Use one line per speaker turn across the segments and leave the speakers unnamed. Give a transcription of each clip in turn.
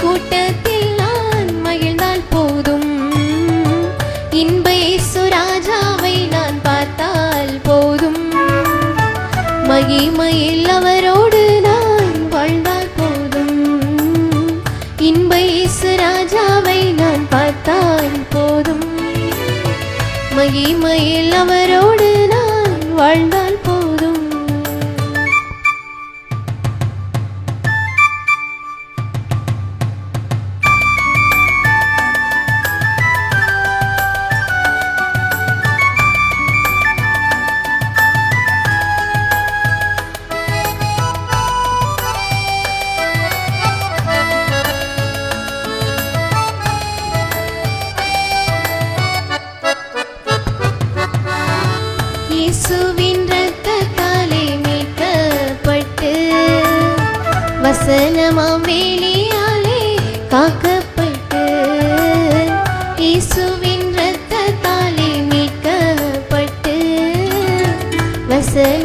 கூட்டத்தில் நான் மகிழ்ந்தால் போதும். இன்ப இயேசு ராஜாவை நான் பார்த்தால் போதும். மகிமையில் அவரோடு நான் வாழ்ந்தால் போதும். இன்ப இயேசு ராஜாவை நான் பார்த்தால் போதும். மகிமையில் அவரோடு நான் வாழ்ந்தால்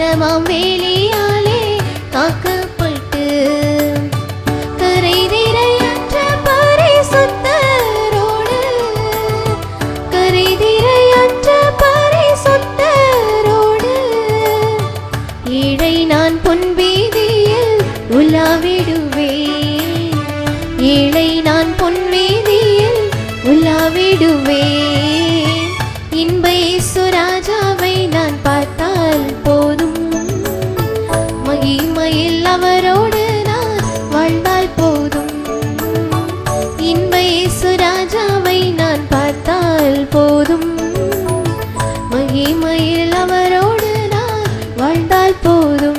வசனமாம் வேலியாலே காக்கப்பட்டு கரை நிறையற்ற பரிசுத்தரோடு கரை நிறையற்ற பரிசுத்தரோடு ஏழை நான் பொன் வீதியில் உலாவிடுவேன். ஏழை நான் பொன் வீதியில் உலாவிடுவேன். அவரோடு நான் வாழ்ந்தால் போதும். இன்ப இயேசு நான் பார்த்தால் போதும். மகிமையில் அவரோடு நான் வாழ்ந்தால் போதும்.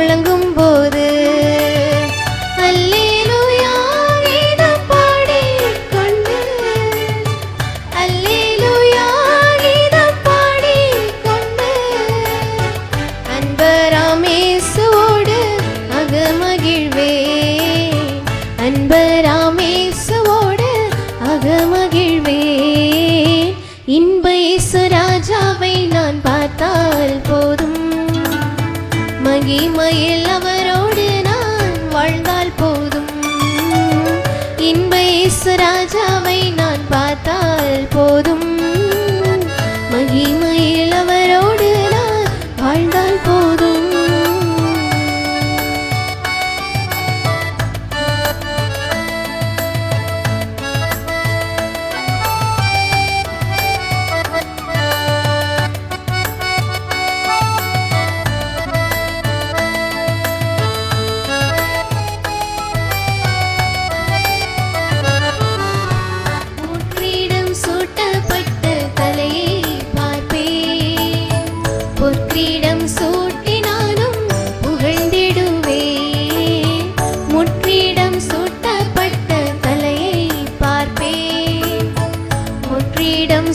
முழங்கும் போது அல்லேலூயா கீதம் அகமகிழ்வே. இன்ப இயேசு ராஜாவை நான் பார்த்தால் போதும். மகிமையில் அவரோடு நான் வாழ்ந்தால் போதும். இன்ப ராஜாவை நான் பார்த்தால் போதும்.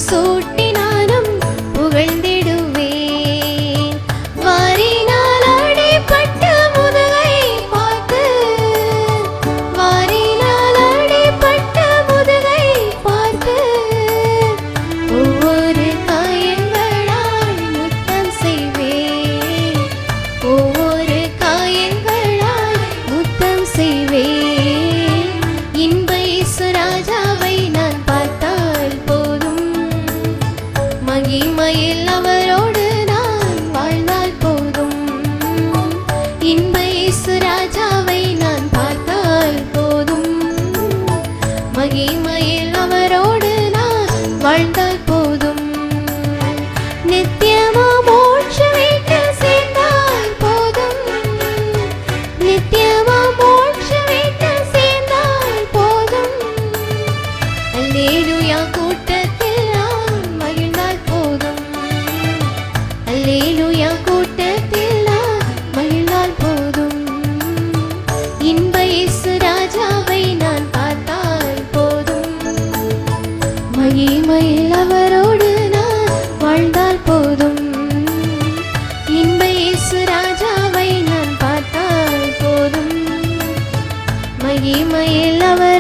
சூட் வாழ்ந்தாய். தீமையில் அவர்